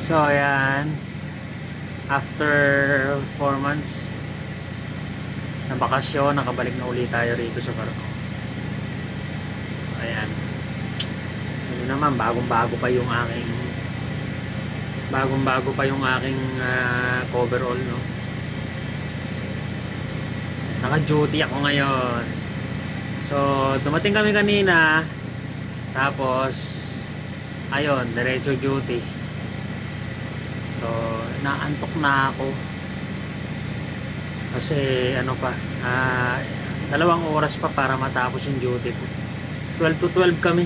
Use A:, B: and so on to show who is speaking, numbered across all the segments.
A: So, ayan. After 4 months na bakasyon, nakabalik na ulit tayo rito sa barko. Ayan. Ano naman, bagong-bago pa yung aking bagong-bago pa yung aking ah, coverall, no? Naka-duty ako ngayon. So, dumating kami kanina. Tapos, ayun, diretso duty. So, naantok na ako. Kasi, ano pa, ah, dalawang oras pa para matapos yung duty ko. 12 to 12 kami.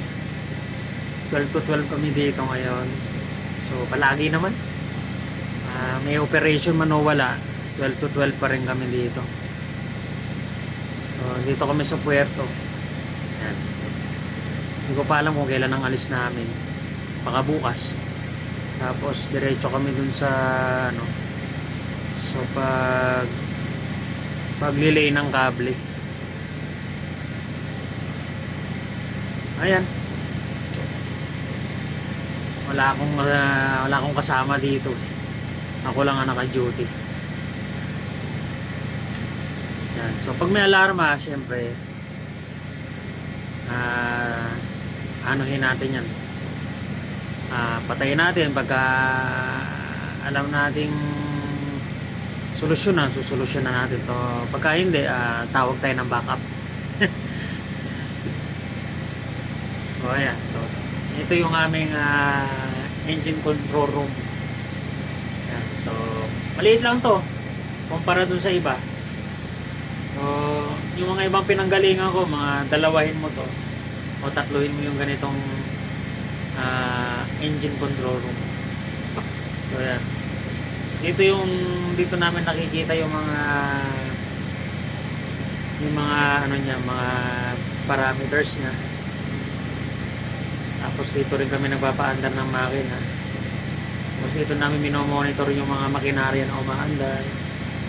A: 12 to 12 kami dito ngayon. So, palagi naman. Ah, may operation man o wala, 12 to 12 pa rin kami dito. So, dito kami sa puerto. Yan. Hindi ko pa alam kung kailan ang alis namin. Baka bukas. Tapos diretso kami dun sa ano sa pag paglilay ng kable. Ayan. Wala akong ah, wala akong kasama dito. eh. Ako lang ang naka-duty. Yan. So pag may alarma, syempre ah anuhin natin yan. Ah, patayin natin pagka alam nating solusyonan, susolusyonan natin to. Pagka hindi, ah, tawag tayo ng backup. o ayan, to. Ito yung aming ah, engine control room. Yan. So, maliit lang to. Kumpara dun sa iba. So, yung mga ibang pinanggalingan ko, mga dalawahin mo to. O tatluhin mo yung ganitong ah, engine control room. So, yan. Dito yung, dito namin nakikita yung mga yung mga ano niya, mga parameters niya. Tapos dito rin kami nagpapaandar ng makina. Tapos dito namin minomonitor yung mga makinarya na umaandar,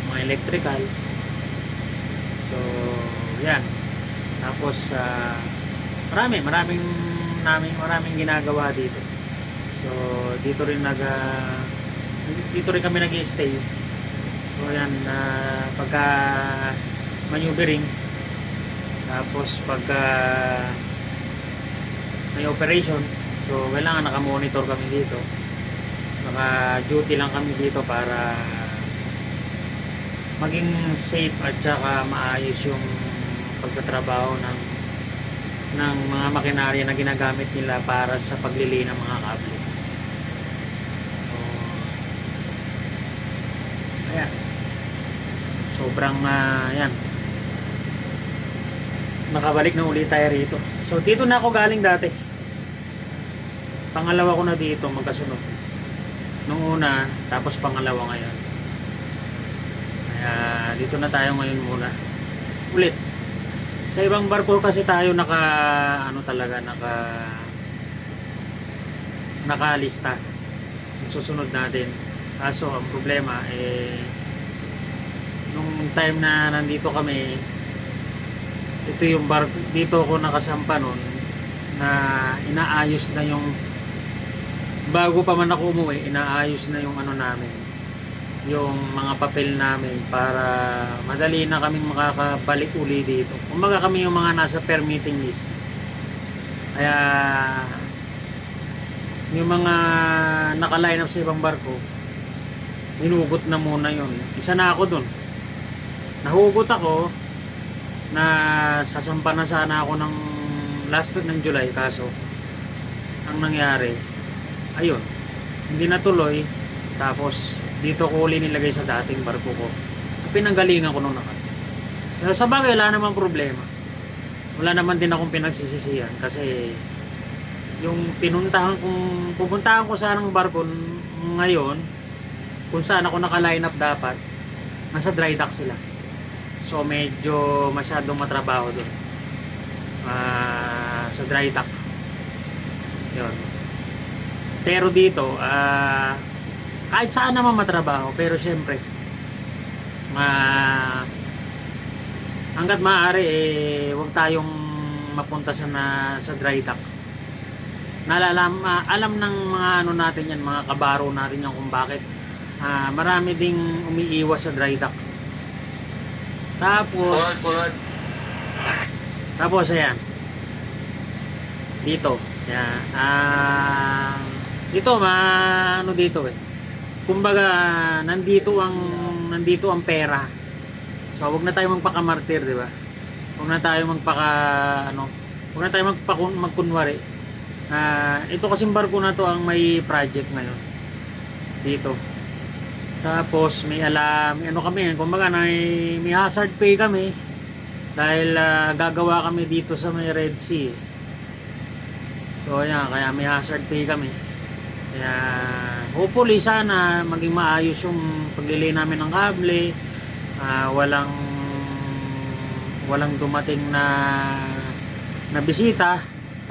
A: mga electrical. So, yan. Tapos, ah, marami, maraming, maraming, maraming ginagawa dito. So, dito rin nag, ah, dito rin kami nag-stay. So, yan, ah, pagka maneuvering, tapos pagka may operation, so kailangan naka-monitor kami dito. Naka-duty lang kami dito para maging safe at saka maayos yung pagtatrabaho ng ng mga makinarya na ginagamit nila para sa paglilay ng mga kable. So, ayan. Sobrang, ah, ayan. Nakabalik na ulit tayo rito. So, dito na ako galing dati. Pangalawa ko na dito, magkasunod. Nung una, tapos pangalawa ngayon. Kaya, dito na tayo ngayon muna. Ulit. Sa ibang barko kasi tayo naka, ano talaga, naka, nakalista. Susunod natin. Kaso, ang problema, eh, nung time na nandito kami, ito yung bar dito ako nakasampa nun na inaayos na yung bago pa man ako umuwi inaayos na yung ano namin yung mga papel namin para madali na kaming makakabalik uli dito. Kumbaga kami yung mga nasa permitting list. Kaya yung mga nakaline up sa ibang barko hinugot na muna yun. Isa na ako dun nahugot ako na sasampa na sana ako ng last week ng July kaso ang nangyari ayun hindi natuloy tapos dito ko uli nilagay sa dating barko ko. Pinanggalingan ko nung nakat pero sa bagay wala namang problema. Wala naman din akong pinagsisisihan kasi yung pinuntahan kong pupuntahan ko sana ng barko ngayon kung saan ako naka-line up dapat nasa dry dock sila So medyo masyadong matrabaho doon. Ah, sa dry dock. 'Yon. Pero dito, ah kahit saan naman matrabaho, pero siyempre ah hangga't maaari eh wag tayong mapunta sa na, sa dry dock nalalam, ah, alam ng mga ano natin yan, mga kabaro natin yan kung bakit ah, marami ding umiiwas sa dry dock. Tapos,
B: Forward, forward.
A: tapos ayan. Dito. Yan. Ah, dito ma ano dito eh. Kumbaga nandito ang nandito ang pera. So wag na tayo magpakamartir, di ba? Wag na tayo magpaka ano, wag na tayo magpakun magkunwari. Ah, ito kasing barko na to ang may project ngayon. Dito. Tapos may alam, may ano kami, kumbaga may, may hazard pay kami dahil ah, gagawa kami dito sa may Red Sea. So ayan, kaya may hazard pay kami. Kaya hopefully sana maging maayos yung paglilay namin ng kable. Ah, walang walang dumating na na bisita.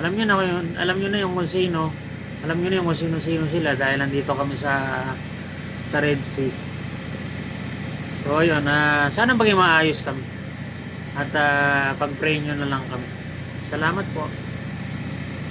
A: Alam niyo na yun, alam niyo na yung kung sino. Alam niyo na yung kung sino-sino sila dahil nandito kami sa sa Red Sea. So ayun, ah, sana maging maayos kami. At ah, pag-pray nyo na lang kami. Salamat po.